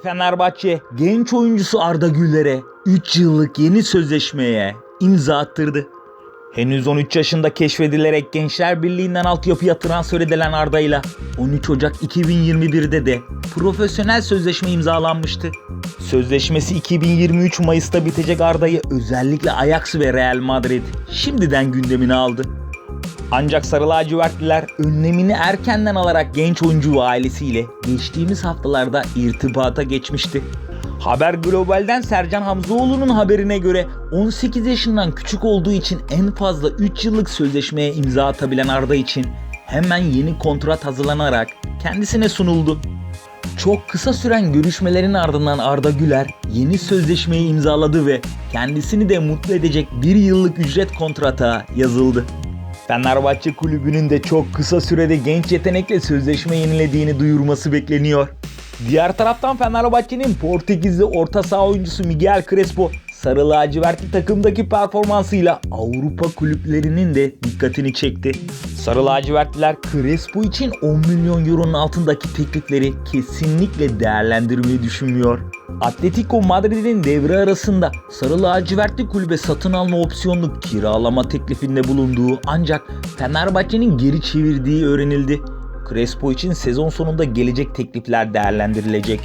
Fenerbahçe genç oyuncusu Arda Güler'e 3 yıllık yeni sözleşmeye imza attırdı. Henüz 13 yaşında keşfedilerek Gençler Birliği'nden altyapıya transfer edilen Arda ile 13 Ocak 2021'de de profesyonel sözleşme imzalanmıştı. Sözleşmesi 2023 Mayıs'ta bitecek Arda'yı özellikle Ajax ve Real Madrid şimdiden gündemine aldı. Ancak Sarı Lacivertliler önlemini erkenden alarak genç oyuncu ailesiyle geçtiğimiz haftalarda irtibata geçmişti. Haber Global'den Sercan Hamzoğlu'nun haberine göre 18 yaşından küçük olduğu için en fazla 3 yıllık sözleşmeye imza atabilen Arda için hemen yeni kontrat hazırlanarak kendisine sunuldu. Çok kısa süren görüşmelerin ardından Arda Güler yeni sözleşmeyi imzaladı ve kendisini de mutlu edecek bir yıllık ücret kontrata yazıldı. Fenerbahçe kulübünün de çok kısa sürede genç yetenekle sözleşme yenilediğini duyurması bekleniyor. Diğer taraftan Fenerbahçe'nin Portekizli orta saha oyuncusu Miguel Crespo sarı lacivertli takımdaki performansıyla Avrupa kulüplerinin de dikkatini çekti. Sarı lacivertliler Crespo için 10 milyon euronun altındaki teklifleri kesinlikle değerlendirmeyi düşünmüyor. Atletico Madrid'in devre arasında sarı lacivertli kulübe satın alma opsiyonlu kiralama teklifinde bulunduğu ancak Fenerbahçe'nin geri çevirdiği öğrenildi. Crespo için sezon sonunda gelecek teklifler değerlendirilecek.